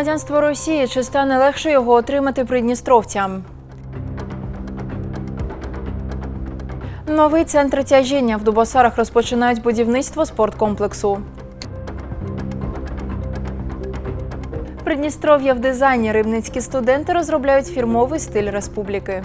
Громадянство Росії чи стане легше його отримати придністровцям? Новий центр тяжіння в Дубосарах розпочинають будівництво спорткомплексу. Придністров'я в дизайні рибницькі студенти розробляють фірмовий стиль республіки.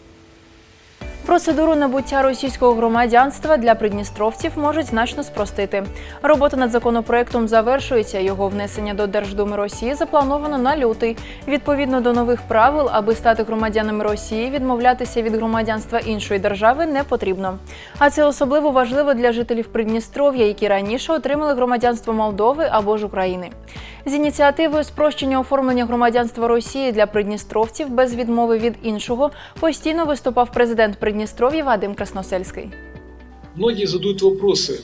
Процедуру набуття російського громадянства для придністровців можуть значно спростити. Робота над законопроектом завершується. Його внесення до Держдуми Росії заплановано на лютий. Відповідно до нових правил, аби стати громадянами Росії, відмовлятися від громадянства іншої держави не потрібно. А це особливо важливо для жителів Придністров'я, які раніше отримали громадянство Молдови або ж України. З ініціативою спрощення оформлення громадянства Росії для придністровців без відмови від іншого постійно виступав президент Придністров'я Вадим Красносельський. Многие задают вопросы,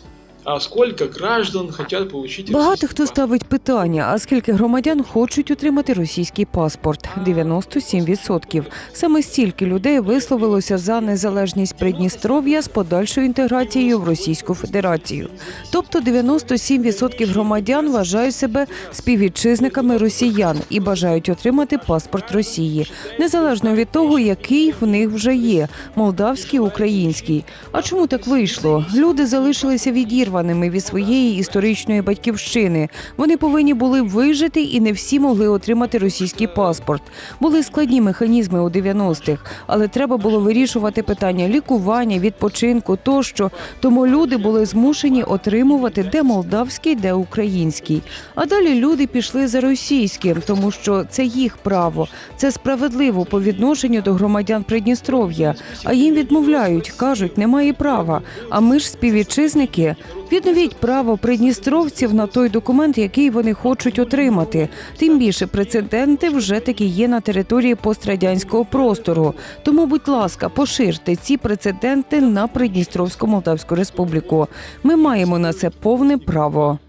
а сколько граждан хотят получить Багато хто ставить питання: а скільки громадян хочуть отримати російський паспорт? 97%. Саме стільки людей висловилося за незалежність Придністров'я з подальшою інтеграцією в Російську Федерацію. Тобто 97% громадян вважають себе співвітчизниками росіян і бажають отримати паспорт Росії, незалежно від того, який в них вже є молдавський, український. А чому так вийшло? Люди залишилися відірваними від своєї історичної батьківщини. Вони повинні були вижити, і не всі могли отримати російський паспорт. Були складні механізми у 90-х, але треба було вирішувати питання лікування, відпочинку тощо. Тому люди були змушені отримувати де молдавський, де український. А далі люди пішли за російським, тому що це їх право. Це справедливо по відношенню до громадян Придністров'я. А їм відмовляють, кажуть, немає права. А ми ж співвітчизники. Відновіть право придністровців на той документ, який вони хочуть отримати. Тим більше прецеденти вже таки є на території пострадянського простору. Тому, будь ласка, поширте ці прецеденти на Придністровську Молдавську Республіку. Ми маємо на це повне право.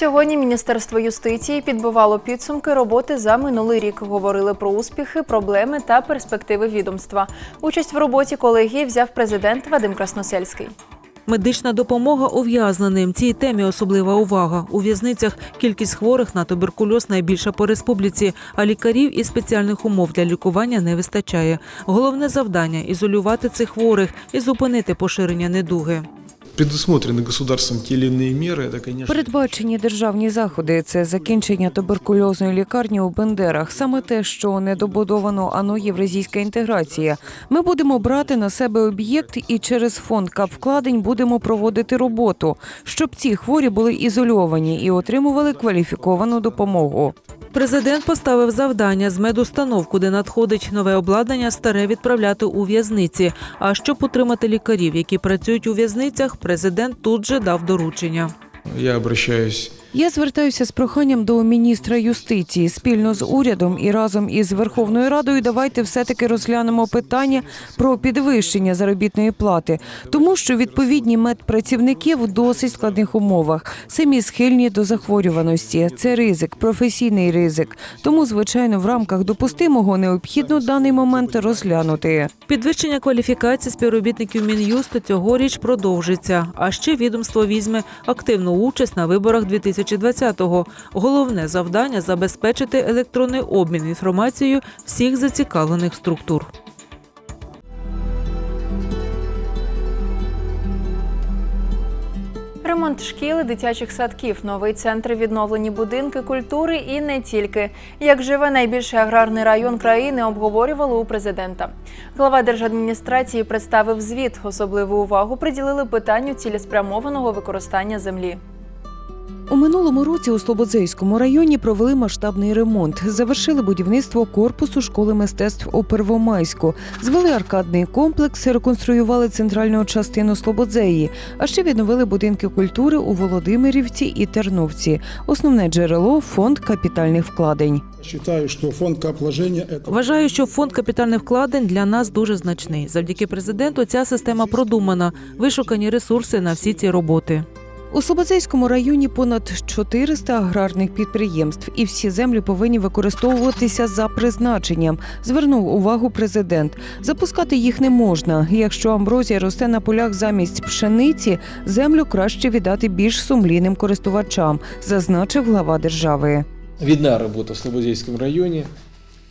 Сьогодні Міністерство юстиції підбивало підсумки роботи за минулий рік. Говорили про успіхи, проблеми та перспективи відомства. Участь в роботі колегії взяв президент Вадим Красносельський. Медична допомога ув'язненим. Цій темі особлива увага. У в'язницях кількість хворих на туберкульоз найбільша по республіці, а лікарів і спеціальних умов для лікування не вистачає. Головне завдання ізолювати цих хворих і зупинити поширення недуги Предусмотрены государством те или иные меры, это, конечно, Передбачені державні заходи це закінчення туберкульозної лікарні у Бендерах, саме те, що недобудовано ано євразійська інтеграція. Ми будемо брати на себе об'єкт і через фонд капвкладень будемо проводити роботу, щоб ці хворі були ізольовані і отримували кваліфіковану допомогу. Президент поставив завдання з медустанов, куди надходить нове обладнання, старе відправляти у в'язниці. А щоб утримати лікарів, які працюють у в'язницях, президент тут же дав доручення. я обращаюсь Я звертаюся з проханням до міністра юстиції спільно з урядом і разом із Верховною Радою. Давайте все-таки розглянемо питання про підвищення заробітної плати, тому що відповідні медпрацівники в досить складних умовах самі схильні до захворюваності. Це ризик, професійний ризик. Тому, звичайно, в рамках допустимого необхідно даний момент розглянути. Підвищення кваліфікації співробітників Мін'юсту цьогоріч продовжиться. А ще відомство візьме активну участь на виборах 2020-го. Головне завдання забезпечити електронний обмін інформацією всіх зацікавлених структур. Ремонт шкіл дитячих садків, новий центр відновлені будинки культури і не тільки. Як живе найбільший аграрний район країни, обговорювали у президента. Глава держадміністрації представив звіт. Особливу увагу приділили питанню цілеспрямованого використання землі. У минулому році у Слободзейському районі провели масштабний ремонт. Завершили будівництво корпусу школи мистецтв у Первомайську, звели аркадний комплекс, реконструювали центральну частину Слободзеї, а ще відновили будинки культури у Володимирівці і Терновці. Основне джерело фонд капітальних вкладень. Вважаю, що фонд капітальних вкладень для нас дуже значний. Завдяки президенту ця система продумана, вишукані ресурси на всі ці роботи. У Слободзейському районі понад 400 аграрних підприємств, і всі землі повинні використовуватися за призначенням. Звернув увагу президент. Запускати їх не можна. Якщо амброзія росте на полях замість пшениці, землю краще віддати більш сумлінним користувачам, зазначив глава держави. Видна работа в Слободейском районе.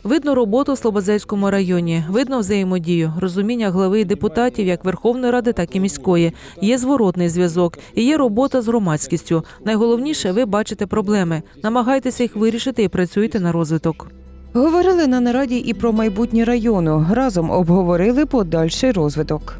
Видно роботу в Слободзейському районі, видно взаємодію, розуміння глави і депутатів як Верховної Ради, так і міської. Є зворотний зв'язок і є робота з громадськістю. Найголовніше, ви бачите проблеми. Намагайтеся їх вирішити і працюйте на розвиток. Говорили на нараді і про майбутнє району. Разом обговорили подальший розвиток.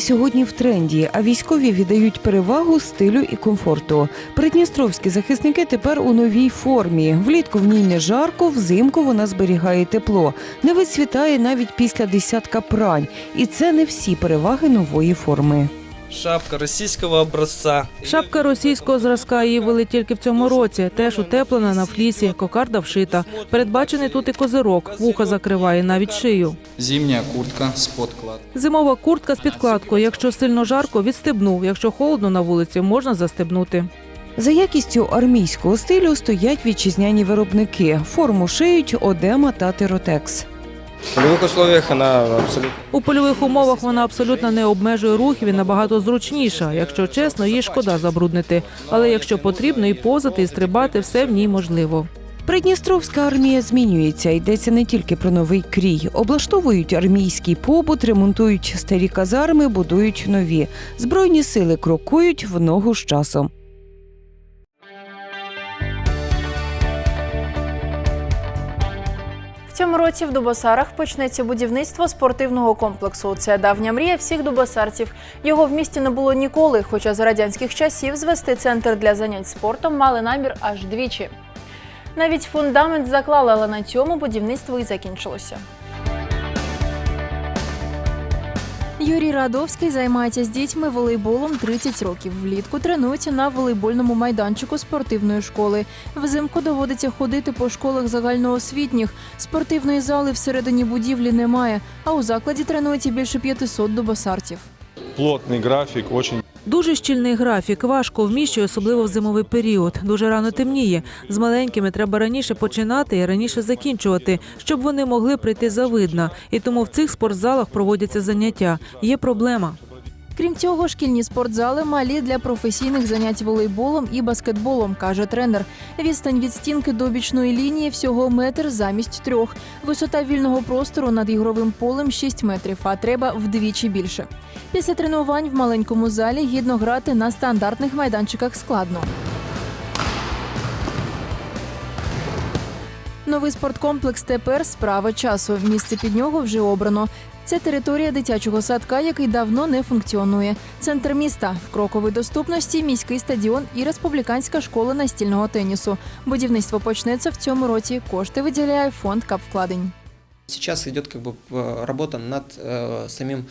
Сьогодні в тренді, а військові віддають перевагу стилю і комфорту. Придністровські захисники тепер у новій формі. Влітку в ній не жарко, взимку вона зберігає тепло. Не вицвітає навіть після десятка прань. І це не всі переваги нової форми. Шапка российского образца. Шапка російського зразка її вели тільки в цьому році. Теж утеплена на флісі, кокарда вшита. Передбачений тут і козирок, вуха закриває навіть шию. Зимняя куртка с подклад. Зимова куртка з підкладкою. Якщо сильно жарко, відстебнув. Якщо холодно на вулиці, можна застебнути. За якістю армійського стилю стоять вітчизняні виробники. Форму шиють Одема та Теротекс. В полевых условиях она абсолютно... У польових умовах вона абсолютно не обмежує рухів і набагато зручніша. Якщо чесно, їй шкода забруднити. Але якщо потрібно, і позати, і стрибати, все в ній можливо. Придністровська армія змінюється. Йдеться не тільки про новий крій. Облаштовують армійський побут, ремонтують старі казарми, будують нові. Збройні сили крокують в ногу з часом. Цьому році в Дубосарах почнеться будівництво спортивного комплексу. Це давня мрія всіх дубосарців. Його в місті не було ніколи, хоча з радянських часів звести центр для занять спортом мали намір аж двічі. Навіть фундамент заклали, але на цьому будівництво і закінчилося. Юрій Радовський займається з дітьми волейболом 30 років. Влітку тренується на волейбольному майданчику спортивної школи. Взимку доводиться ходити по школах загальноосвітніх. Спортивної зали всередині будівлі немає, а у закладі тренується більше 500 дубосарців. Плотний графік, очень Дуже щільний графік, важко вміщує, особливо в зимовий період. Дуже рано темніє. З маленькими треба раніше починати і раніше закінчувати, щоб вони могли прийти завидно. І тому в цих спортзалах проводяться заняття. Є проблема. Крім цього, шкільні спортзали малі для професійних занять волейболом і баскетболом, каже тренер. Відстань від стінки до бічної лінії всього метр замість трьох. Висота вільного простору над ігровим полем 6 метрів, а треба вдвічі більше. Після тренувань в маленькому залі гідно грати на стандартних майданчиках складно. Новий спорткомплекс тепер справа часу. Місце під нього вже обрано. Це територія дитячого садка, який давно не функціонує. Центр міста в кроковій доступності, міський стадіон і республіканська школа настільного тенісу. Будівництво почнеться в цьому році. Кошти виділяє фонд капвкладень. Сейчас идет как бы э, работа над э, самим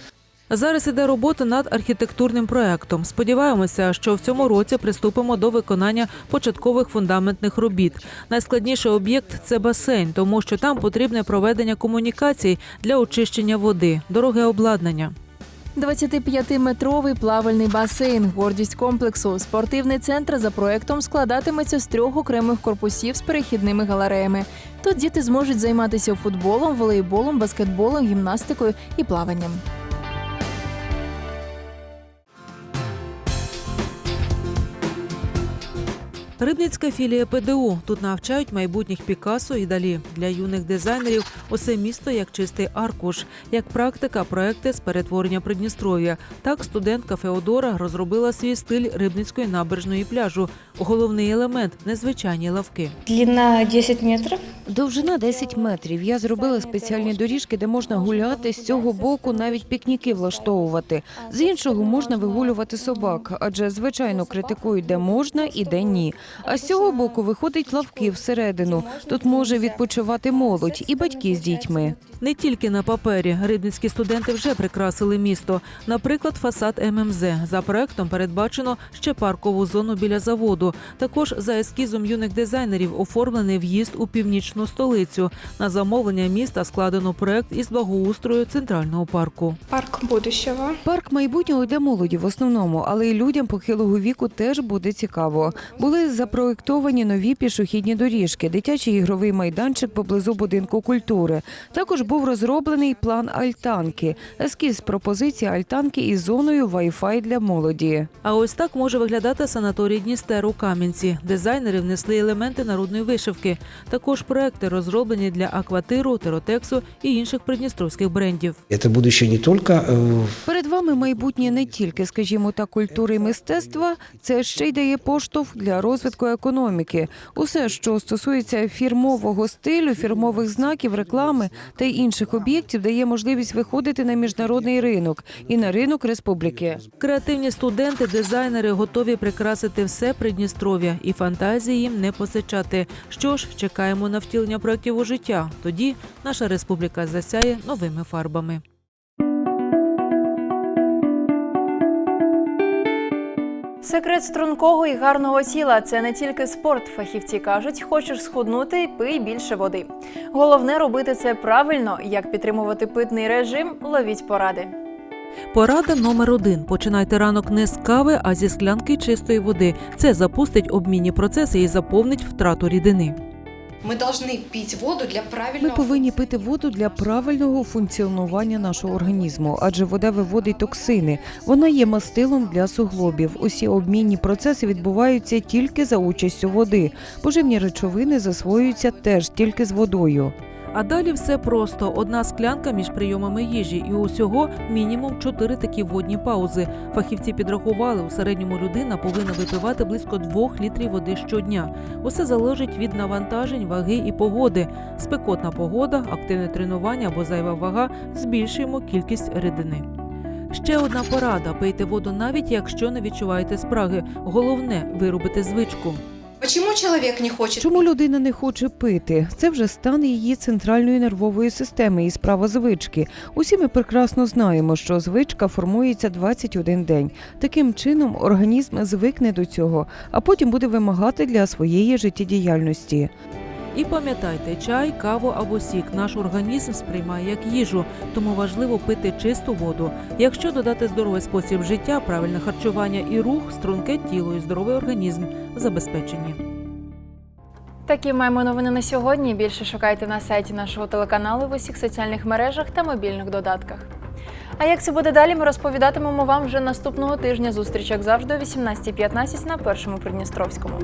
Зараз іде робота над архітектурним проектом. Сподіваємося, що в цьому році приступимо до виконання початкових фундаментних робіт. Найскладніший об'єкт це басейн, тому що там потрібне проведення комунікацій для очищення води, дороге обладнання. 25-метровий плавальний басейн, гордість комплексу. Спортивний центр за проектом складатиметься з трьох окремих корпусів з перехідними галереями. Тут діти зможуть займатися футболом, волейболом, баскетболом, гімнастикою і плаванням. Рибницька філія ПДУ. Тут навчають майбутніх Пікасо і далі. Для юних дизайнерів усе місто як чистий аркуш, як практика, проекти з перетворення Придністров'я. Так студентка Феодора розробила свій стиль рибницької набережної пляжу. Головний елемент незвичайні лавки. Длина 10 метров. Довжина 10 метрів. Я зробила спеціальні доріжки, де можна гуляти з цього боку, навіть пікніки влаштовувати. З іншого можна вигулювати собак, адже звичайно критикують, де можна і де ні. А з цього боку виходить лавки всередину. Тут може відпочивати молодь і батьки з дітьми. Не тільки на папері рибницькі студенти вже прикрасили місто. Наприклад, фасад ММЗ. За проектом передбачено ще паркову зону біля заводу. Також за ескізом юних дизайнерів оформлений в'їзд у північну столицю. На замовлення міста складено проект із благоустрою центрального парку. Парк будущего. Парк майбутнього для молоді в основному, але й людям похилого віку теж буде цікаво. Були запроектовані нові пішохідні доріжки, дитячий ігровий майданчик поблизу будинку культури. Також був розроблений план альтанки, ескіз пропозиції альтанки із зоною Wi-Fi для молоді. А ось так може виглядати санаторій Дністер у Кам'янці. Дизайнери внесли елементи народної вишивки. Також проекти розроблені для акватиру, теротексу і інших придністровських брендів. Это будущее не только э, Перед вами майбутнє не тільки, скажімо так, культури і мистецтва, це ще й дає поштовх для розвитку економіки. Усе, що стосується фірмового стилю, фірмових знаків, реклами та інших об'єктів, дає можливість виходити на міжнародний ринок і на ринок республіки. Креативні студенти, дизайнери готові прикрасити все Придністров'я і фантазії їм не посичати. Що ж, чекаємо на втілення проєктів у життя. Тоді наша республіка засяє новими фарбами. Секрет стрункого і гарного тіла це не тільки спорт. Фахівці кажуть, хочеш схуднути, пий більше води. Головне робити це правильно. Як підтримувати питний режим, ловіть поради. Порада номер один: починайте ранок не з кави, а зі склянки чистої води. Це запустить обмінні процеси і заповнить втрату рідини. Мы повинні пити воду для Ми повинні пити воду для правильного функціонування нашого організму, адже вода виводить токсини. Вона є мастилом для суглобів. Усі обмінні процеси відбуваються тільки за участю води. Поживні речовини засвоюються теж тільки з водою. А далі все просто: одна склянка між прийомами їжі, і усього мінімум чотири такі водні паузи. Фахівці підрахували, у середньому людина повинна випивати близько двох літрів води щодня. Усе залежить від навантажень, ваги і погоди. Спекотна погода, активне тренування або зайва вага збільшуємо кількість рідини. Ще одна порада: пийте воду навіть якщо не відчуваєте спраги. Головне виробити звичку. Почему чоловік не хоче? Чому людина не хоче пити? Це вже стан її центральної нервової системи і справа звички. Усі ми прекрасно знаємо, що звичка формується 21 день. Таким чином організм звикне до цього, а потім буде вимагати для своєї життєдіяльності. І пам'ятайте, чай, каву або сік наш організм сприймає як їжу, тому важливо пити чисту воду. Якщо додати здоровий спосіб життя, правильне харчування і рух, струнке тіло і здоровий організм забезпечені. Такі маємо новини на сьогодні. Більше шукайте на сайті нашого телеканалу в усіх соціальних мережах та мобільних додатках. А як це буде далі, ми розповідатимемо вам вже наступного тижня. Зустріч, як завжди, о 18.15 на першому Придністровському.